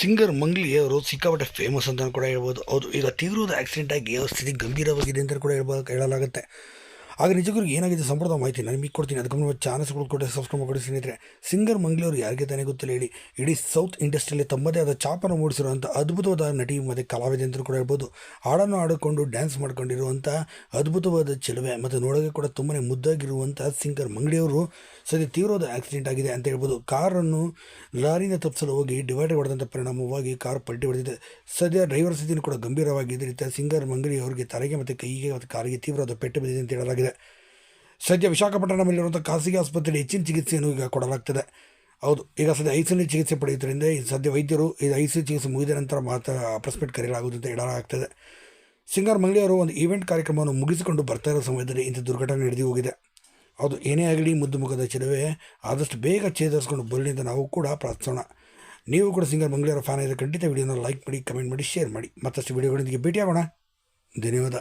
Singer Mangli ಅವರು ಸಿಕ್ಕಾಪಟ್ಟೆ famous ಅಂತ ಕೂಡ ಹೇಳ್ಬೋದು. ಹೌದು, ಈಗ ತೀವ್ರದ ಆಕ್ಸಿಡೆಂಟ್ ಆಗಿ ಅವ್ರ ಸ್ಥಿತಿ ಗಂಭೀರವಾಗಿದೆ ಅಂತ ಕೂಡ ಹೇಳ್ಬೋದು ಹೇಳಲಾಗುತ್ತೆ. ಆಗ ನಿಜಗುರಿಗೆ ಏನಾಗಿದೆ ಸಂಪೂರ್ಣ ಮಾಹಿತಿ ನಾನು ನಿಮಗೆ ಕೊಡ್ತೀನಿ. ಅದಕ್ಕೆ ಚಾನಲ್ಸ್ ಕೊಟ್ಟು ಸಬ್ಸ್ಕ್ರೈಬ್ ಮಾಡಿ ಸ್ನೇಹಿತರೆ. ಸಿಂಗರ್ ಮಂಗ್ಳೂರು ಯಾರಿಗೆ ತಾನೇ ಗೊತ್ತಿಲ್ಲ ಹೇಳಿ. ಇಡೀ ಸೌತ್ ಇಂಡಸ್ಟ್ರಿಯಲ್ಲಿ ತಮ್ಮದೇ ಆದ ಚಾಪನ್ನು ಮೂಡಿಸಿರುವಂಥ ಅದ್ಭುತವಾದ ನಟಿ ಮತ್ತು ಕಲಾವಿದೆ ಅಂತ ಕೂಡ ಹೇಳ್ಬೋದು. ಹಾಡನ್ನು ಆಡಿಕೊಂಡು ಡ್ಯಾನ್ಸ್ ಮಾಡ್ಕೊಂಡಿರುವಂಥ ಅದ್ಭುತವಾದ ಚೆಲುವೆ ಮತ್ತು ನೋಡೋಕೆ ಕೂಡ ತುಂಬಾ ಮುದ್ದಾಗಿರುವಂಥ ಸಿಂಗರ್ ಮಂಗಡಿಯವರು ಸದ್ಯ ತೀವ್ರವಾದ ಆಕ್ಸಿಡೆಂಟ್ ಆಗಿದೆ ಅಂತ ಹೇಳ್ಬೋದು. ಕಾರನ್ನು ಲಾರಿಯಿಂದ ತಪ್ಪಿಸಲು ಹೋಗಿ ಡಿವೈಡ್ ಹೊಡೆದಂಥ ಪರಿಣಾಮವಾಗಿ ಕಾರ್ ಪಲ್ಟಿ ಹೊಡೆದಿದೆ. ಸದ್ಯ ಡ್ರೈವರ್ ಸ್ಥಿತಿಯನ್ನು ಕೂಡ ಗಂಭೀರವಾಗಿದೆ ರೀತಿಯ ಸಿಂಗರ್ ಮಂಗಳಿ ಅವರಿಗೆ ತಲೆಗೆ ಮತ್ತು ಕೈಗೆ ಮತ್ತು ಕಾಲಿಗೆ ತೀವ್ರವಾದ ಪೆಟ್ಟು ಬಿದ್ದಿದೆ ಅಂತ ಹೇಳಲಾಗಿದೆ. ಸದ್ಯ ವಿಶಾಖಪಟ್ಟಣದಲ್ಲಿರುವಂಥ ಖಾಸಗಿ ಆಸ್ಪತ್ರೆಯಲ್ಲಿ ಹೆಚ್ಚಿನ ಚಿಕಿತ್ಸೆಯನ್ನು ಈಗ ಕೊಡಲಾಗ್ತದೆ. ಹೌದು, ಈಗ ಸದ್ಯ ಐ ಸಿ ಚಿಕಿತ್ಸೆ ಪಡೆಯುವುದರಿಂದ ಈ ಸದ್ಯ ವೈದ್ಯರು ಇದು ಐ ಸಿ ಚಿಕಿತ್ಸೆ ಮುಗಿದ ನಂತರ ಮಾತ್ರ ಪ್ರೆಸ್ ಮೀಟ್ ಕರೆಯಲಾಗುವುದು ಅಂತ ಹೇಳಲಾಗ್ತದೆ. ಸಿಂಗರ್ ಅವರು ಒಂದು ಈವೆಂಟ್ ಕಾರ್ಯಕ್ರಮವನ್ನು ಮುಗಿಸಿಕೊಂಡು ಬರ್ತಾ ಇರೋ ಸಮಯದಲ್ಲಿ ಇಂಥ ದುರ್ಘಟನೆ ನಡೆದು ಹೋಗಿದೆ. ಹೌದು, ಏನೇ ಆಗಲಿ ಮುದ್ದು ಮುಖದ ಚೆಲುವೆ ಆದಷ್ಟು ಬೇಗ ಚೇತರಿಸ್ಕೊಂಡು ಬರಲಿ ಅಂತ ನಾವು ಕೂಡ ಪ್ರಾರ್ಥಿಸೋಣ. ನೀವು ಕೂಡ ಸಿಂಗರ್ ಮಂಗಳೂರು ಫ್ಯಾನ್ ಇದ್ದರೆ ಖಂಡಿತ ವಿಡಿಯೋನ ಲೈಕ್ ಮಾಡಿ ಕಮೆಂಟ್ ಮಾಡಿ ಶೇರ್ ಮಾಡಿ. ಮತ್ತಷ್ಟು ವಿಡಿಯೋಗಳೊಂದಿಗೆ ಭೇಟಿಯಾಗೋಣ. ಧನ್ಯವಾದ.